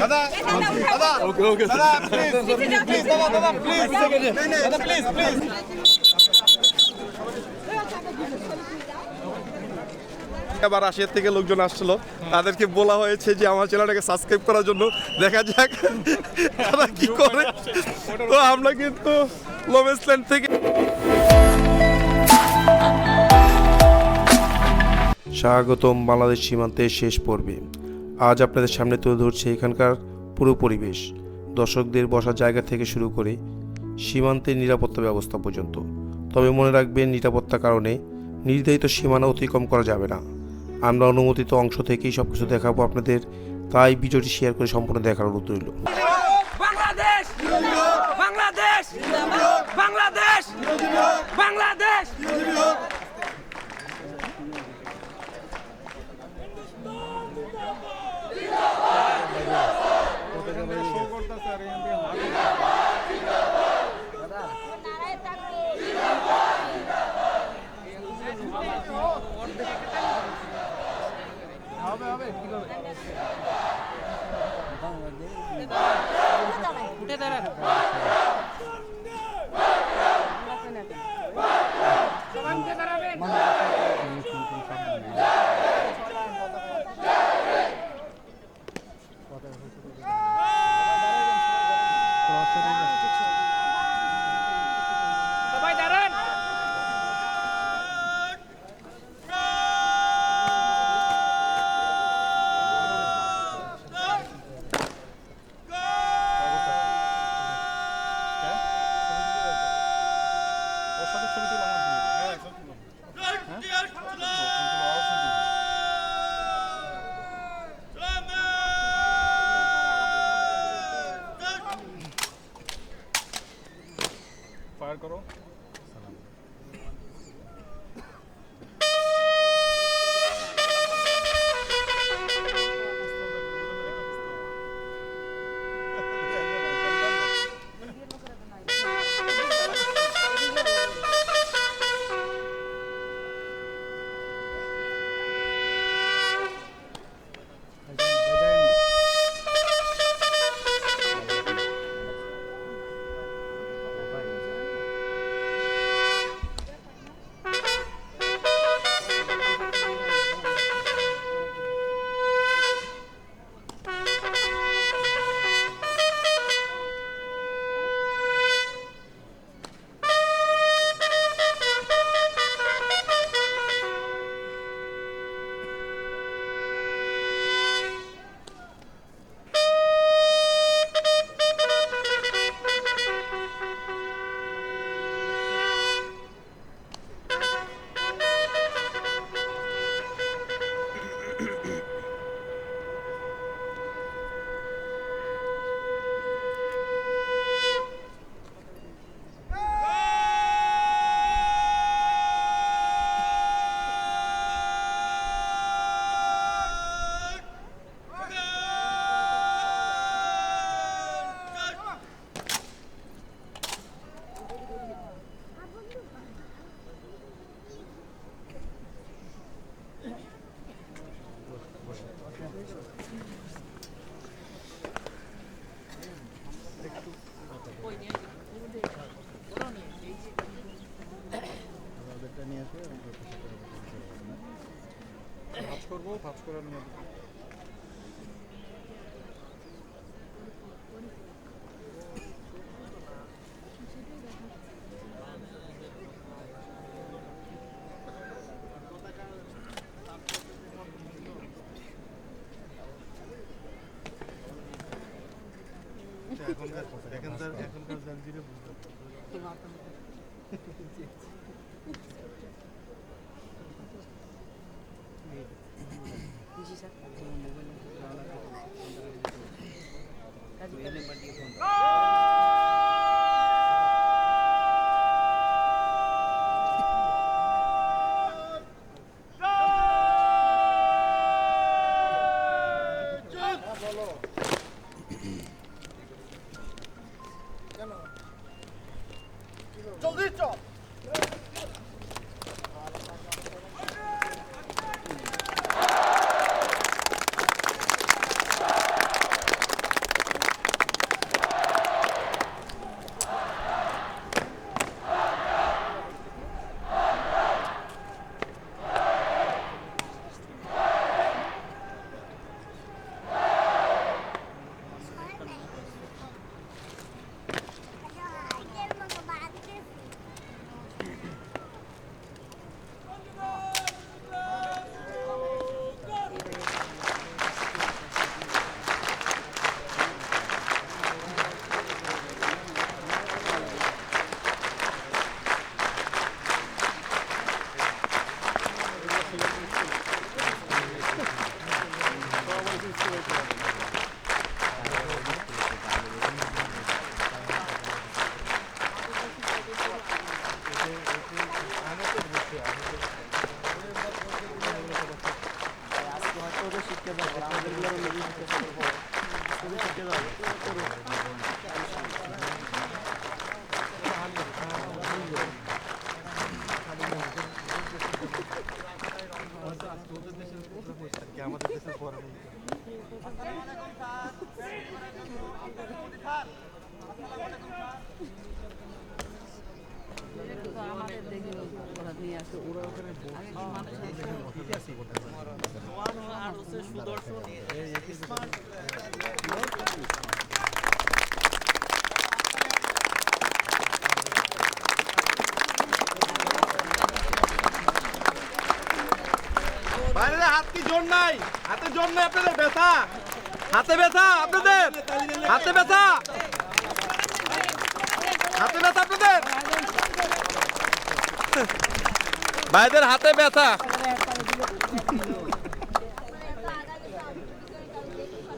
দাদা দাদা okay okay দাদা প্লিজ প্লিজ দাদা দাদা প্লিজ দাদা প্লিজ প্লিজ আবার রাশিয়ার থেকে লোকজন আসছিল তাদেরকে বলা হয়েছে যে আমার চ্যানেলটাকে সাবস্ক্রাইব করার জন্য। দেখা যাক তারা কি করে। তো আমরা কিন্তু লোভেসল্যান্ড থেকে স্বাগতম বাংলাদেশ সীমান্তের শেষ পর্বে। আজ আপনাদের সামনে তুলে ধরছে এখানকার পুরো পরিবেশ। দর্শকদের বসার জায়গা থেকে শুরু করে সীমান্তের নিরাপত্তা ব্যবস্থা পর্যন্ত। তবে মনে রাখবেন, নিরাপত্তার কারণে নির্ধারিত সীমানা অতিক্রম করা যাবে না। আমরা অনুমোদিত অংশ থেকেই সব কিছু দেখাবো আপনাদের। তাই ভিডিওটি শেয়ার করে সম্পূর্ণ দেখার অনুরোধ রইল। বাংলাদেশ! বাংলাদেশ! বাংলাদেশ! সবাই করো ভাজ করব ভাজ করে নিয়ে এখনকার এখনকার এখনকার জালজিরে বুঝতে low. হাতে জোর আপনাদের ব্যথা হাতে ব্যথা আপনাদের হাতে ব্যথা হাতে ব্যথা আপনাদের ভাইদের হাতে ব্যথা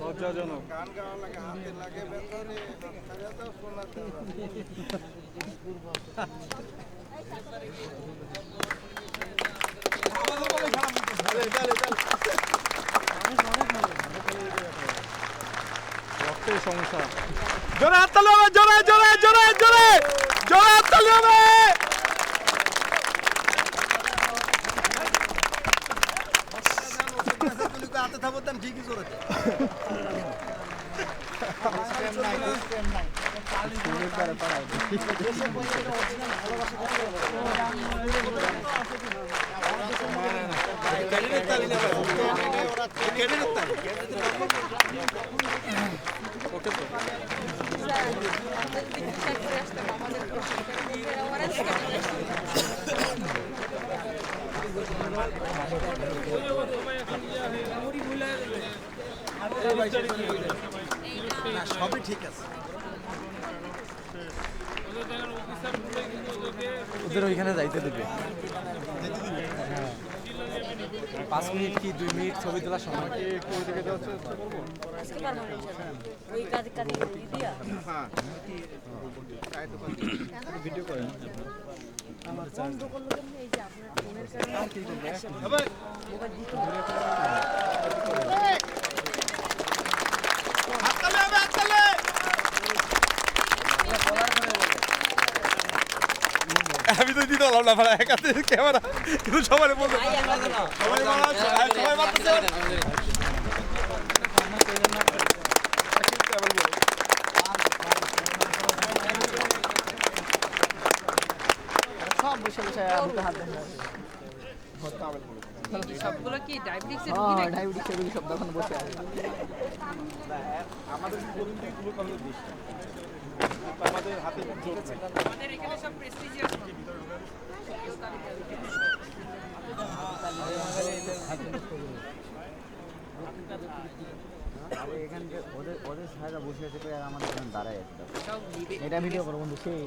লজ্জাজনক জোরে হাত হবে জোরে জোরে জোরে জোরে জোরে হাত তালি হবে। সবই ঠিক আছে ওদের ওইখানে যাইতে দেবে। পাঁচ মিনিট কি দুই মিনিট ছবি তোলার সময়? আজকে পারব না ওই কাজ কাজ দিয়া? আমার বন্ধ করল এই যে আপনার ফোনের কারণে মোবাইল দিতে হবে। হাততালি হবে হাততালি আমি তো দিতে পারলাম না ভাড়া একাতে ক্যামেরা। কিন্তু সবাই বলতে সবাই মারা সবাই মারতেছে। সবগুলো কি ডায়াবেটিক্সের আমাদের এখানে ওদের ওদের সাহেবরা বসে আছে আমাদের দাঁড়ায় এটা ভিডিও করো বন্ধু সেই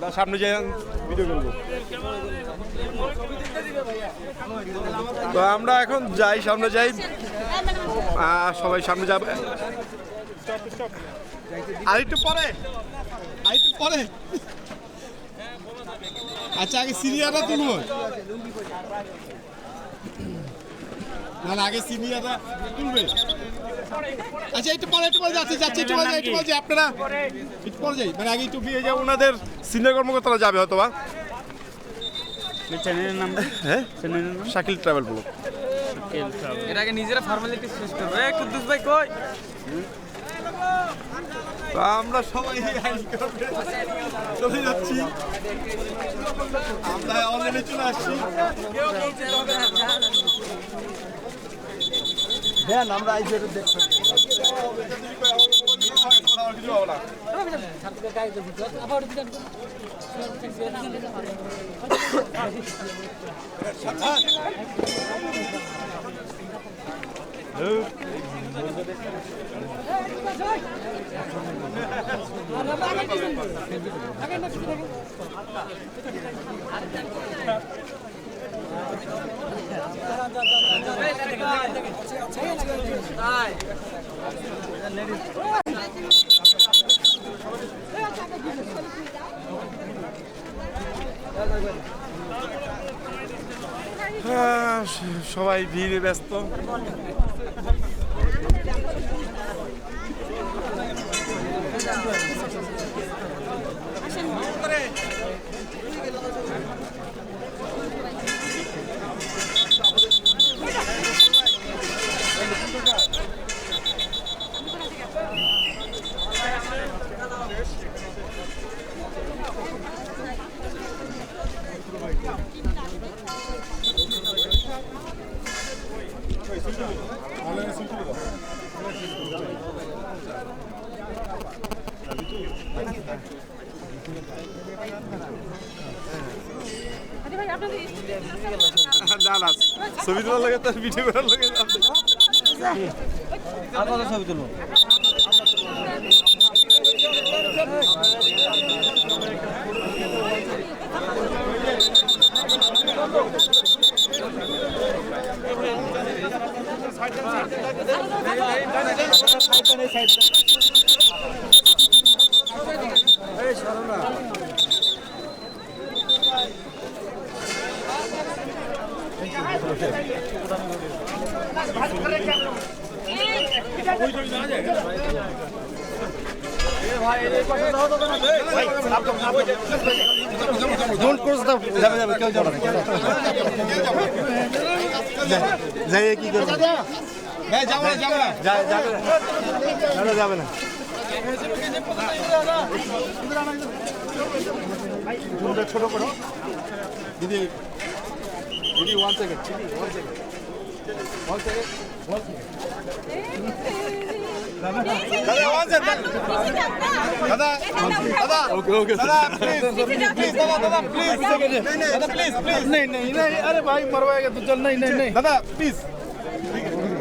আমরা সামনে যাই ভিডিও করব। তো আমরা এখন যাই, সামনে যাই। সবাই সামনে যাবে। আর একটু পরে। আর একটু পরে। আচ্ছা আগে সিরিয়াটা তুলবো না না, আগে সিনিয়ররা তুলবে। আচ্ছা একটু পরে একটু পরে যাচ্ছে যাচ্ছে একটু পরে একটু পরে যাই, আপনারা একটু পরে যাই। মানে আগে একটু বিয়ে যাও ওনাদের সিনিয়র কর্মকর্তারা যাবে হয়তো বা চ্যানেলের নাম? হ্যাঁ? চ্যানেলের নাম? শাকিল ট্রাভেল বলো এর আগে নিজেরা ফর্মালিটি শেষ করবে। এ কুদ্দুস ভাই কই? আমরা সবাই চলে যাচ্ছি। আমরা অলরেডি চলে আসছি হ্যাঁ আমরা আইসি দেখতে হ্যাঁ, সবাই ভিড়ে ব্যস্ত আরে ভাই আপনাদের না না ছবি তোলার লাগে তার ভিডিও করার লাগে আপনারা ছবি তুলুন ডোন্ট ক্রস দা যাবে যাবে কেউ যাবে না যাই কি করবে হ্যাঁ যাবো না যাবো না যায় যাবে না যাবে যাবে না ঝুমটা ছোট করো দিদি দিদি ওয়ান সেকেন্ড দিদি ওয়ান সেকেন্ড ওয়ান সেকেন্ড দাদা one second, দাদা দাদা ওকে ওকে দাদা প্লিজ প্লিজ দাদা দাদা প্লিজ দাদা প্লিজ প্লিজ नहीं नहीं नहीं अरे भाई मरवाएगा तो चल नहीं नहीं नहीं দাদা প্লিজ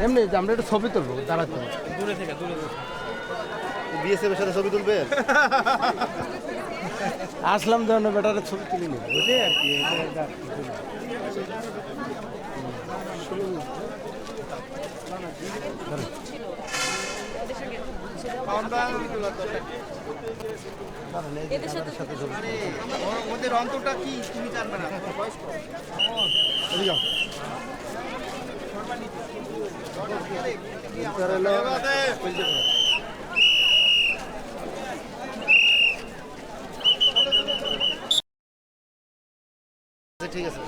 এমনি আমরা একটা ছবি তুলবো দাঁড়াতে দূরে থেকে দূরে বিএসএফ এর সাথে ছবি তুলবে? আসলাম যেন বেটারে ছবি তুলে আর কি এটা- এটা আর কি। এদের সাথে ওদের অন্তরটা কি তুমি জানবে না ঠিক আছে।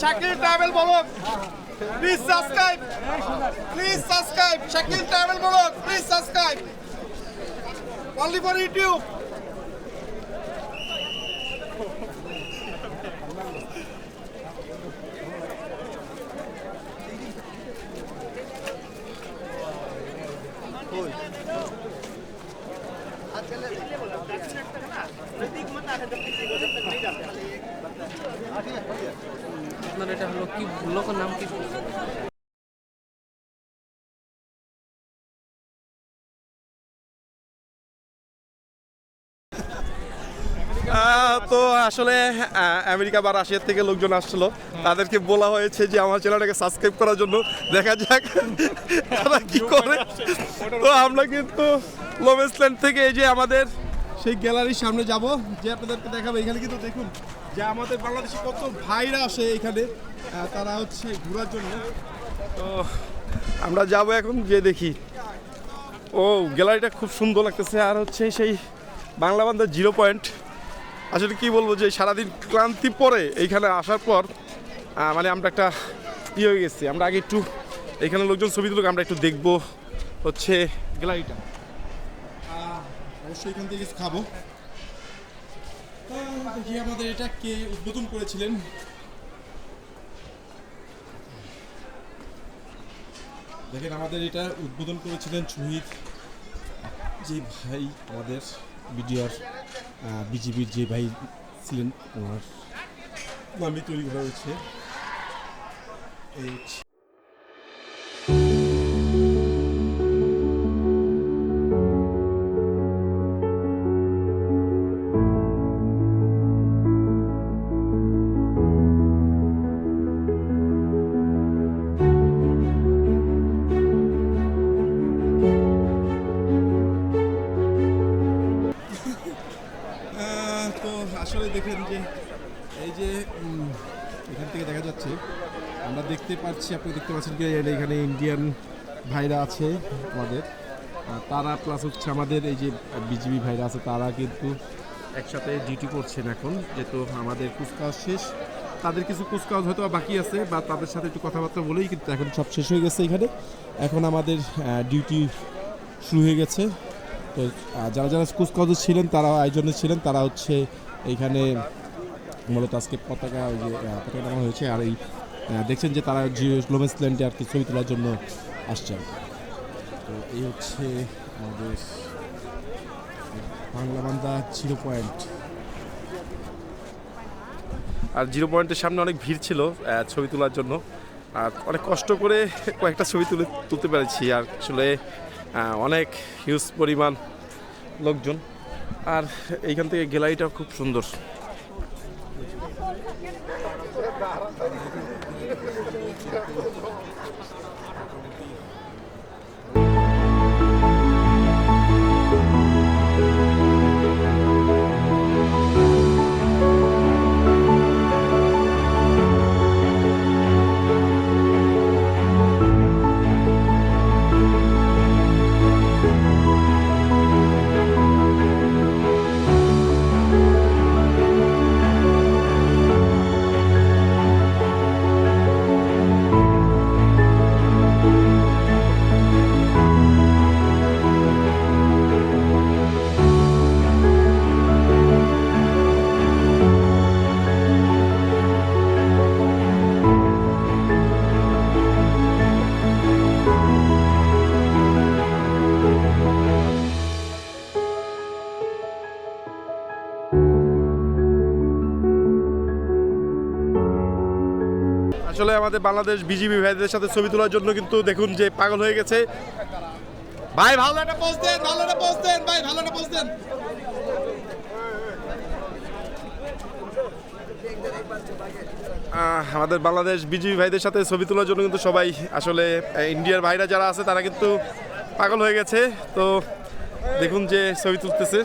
Is Shakil Travel Blog. Please subscribe. Please subscribe. Shakil Travel Blog. Please subscribe. Only for YouTube. আপনার এটা হলো কি লোকের নাম কি তো আসলে আমেরিকা বা রাশিয়া থেকে লোকজন আসছিল। তাদেরকে বলা হয়েছে যে আমার চ্যানেলটাকে সাবস্ক্রাইব করার জন্য। দেখা যাক তারা কি করে। তো আমরা কিন্তু লোমেসল্যান্ড থেকে এই যে আমাদের সেই গ্যালারির সামনে যাব। যে আপনাদেরকে দেখাবো, এখানে কিন্তু দেখুন যে আমাদের বাংলাদেশে কত ভাইরা আসে এখানে তারা হচ্ছে ঘোরার জন্য। তো আমরা যাব এখন যে দেখি। ও গ্যালারিটা খুব সুন্দর লাগতেছে। আর হচ্ছে সেই বাংলা বান্ধার জিরো পয়েন্ট আসলে কি বলব যে সারাদিন ক্লান্তি পরে এইখানে আসার পর মানে আমরা একটা ই হয়ে গেছি। আমরা আগে একটু এখানে লোকজন ছবি তুলুক আমরা একটু দেখব হচ্ছে গ্যালারিটা অবশ্যই এখান থেকে কিছু খাব। দেখি আমাদের, এটা কে উদ্বোধন করেছিলেন? দেখেন, আমাদের এটা উদ্বোধন করেছিলেন শহীদ যে ভাই আমাদের বিডিআর বিজিবির যে ভাই ছিলেন, ওনার নামে তৈরি করা হয়েছে। দেখেন যে এই যে এখান থেকে দেখা যাচ্ছে, আমরা দেখতে পাচ্ছি, আপনি দেখতে পাচ্ছেন কি এখানে ইন্ডিয়ান ভাইরা আছে আমাদের। তারা প্লাস হচ্ছে আমাদের এই যে বিজিবি ভাইরা আছে, তারা কিন্তু একসাথে ডিউটি করছেন এখন। যেহেতু আমাদের কুচকাওয়াজ শেষ, তাদের কিছু কুচকাওয়াজ হয়তো বাকি আছে, বা তাদের সাথে একটু কথাবার্তা বলেই কিন্তু এখন সব শেষ হয়ে গেছে এখানে। এখন আমাদের ডিউটি শুরু হয়ে গেছে। তো যারা যারা কুচকাওয়াজে ছিলেন তারা আয়োজনে ছিলেন, তারা হচ্ছে এইখানে মূলত আজকে পতাকা ওই যে পতাকা নামা হয়েছে আর এই দেখছেন যে তারা যে লোমেন্স ল্যান্ডে আর কি ছবি তোলার জন্য আসছেন তো এই হচ্ছে আমাদের বাংলা বান্দা জিরো পয়েন্ট। আর জিরো পয়েন্টের সামনে অনেক ভিড় ছিল ছবি তোলার জন্য। আর অনেক কষ্ট করে কয়েকটা ছবি তুলে, তুলতে পেরেছি। আর আসলে অনেক হিউজ পরিমাণ লোকজন আর এইখান থেকে গ্যালারিটা খুব সুন্দর। আসলে আমাদের বাংলাদেশ বিজিবি ভাইদের সাথে ছবি তোলার জন্য কিন্তু দেখুন যে পাগল হয়ে গেছে। ভাই, ভালো একটা পোস্ট দেন, ভালো একটা পোস্ট দেন, ভাই, ভালো একটা পোস্ট দেন। আমাদের বাংলাদেশ বিজিবি ভাইদের সাথে ছবি তোলার জন্য কিন্তু সবাই, আসলে ইন্ডিয়ার ভাইরা যারা আছে, তারা কিন্তু পাগল হয়ে গেছে। তো দেখুন যে ছবি তুলতেছে।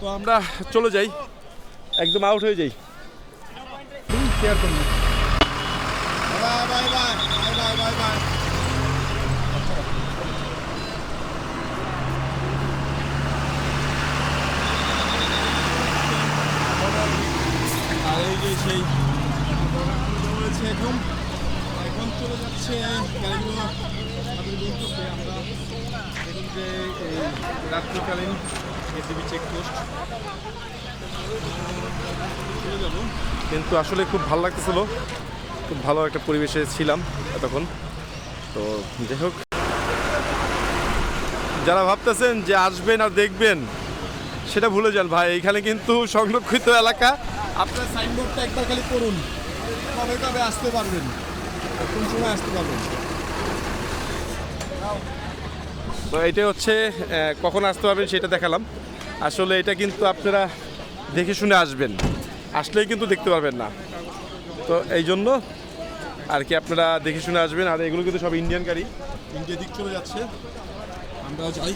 তো আমরা চলে যাই। একদম আউট হয়ে যাই। শেয়ার করুন সেই রয়েছে এখন এখন চলে যাচ্ছে হচ্ছে গাড়িগুলো আমাদের গন্তব্যে আমরা দেখুন যে রাত্রিকালীন কিন্তু আসলে খুব ভালো লাগতেছিল। খুব ভালো একটা পরিবেশে ছিলাম এতক্ষণ। তো যাই হোক। যারা ভাবতেছেন যে আসবেন আর দেখবেন, সেটা ভুলে যান ভাই। এখানে কিন্তু সংরক্ষিত এলাকা। আপনার সাইনবোর্ডটা একবার খালি করুন কবে কবে আসতে পারবেন? কোন সময় আসতে পারবেন? তো এটা হচ্ছে কখন আসতে পারবেন সেটা দেখালাম। আসলে এটা কিন্তু আপনারা দেখে শুনে আসবেন। আসলেই কিন্তু দেখতে পারবেন না। তো এই জন্য আর কি আপনারা দেখে শুনে আসবেন। আর এগুলো কিন্তু সব ইন্ডিয়ান গাড়ি। ইন্ডিয়া দিক চলে যাচ্ছে। আমরা যাই।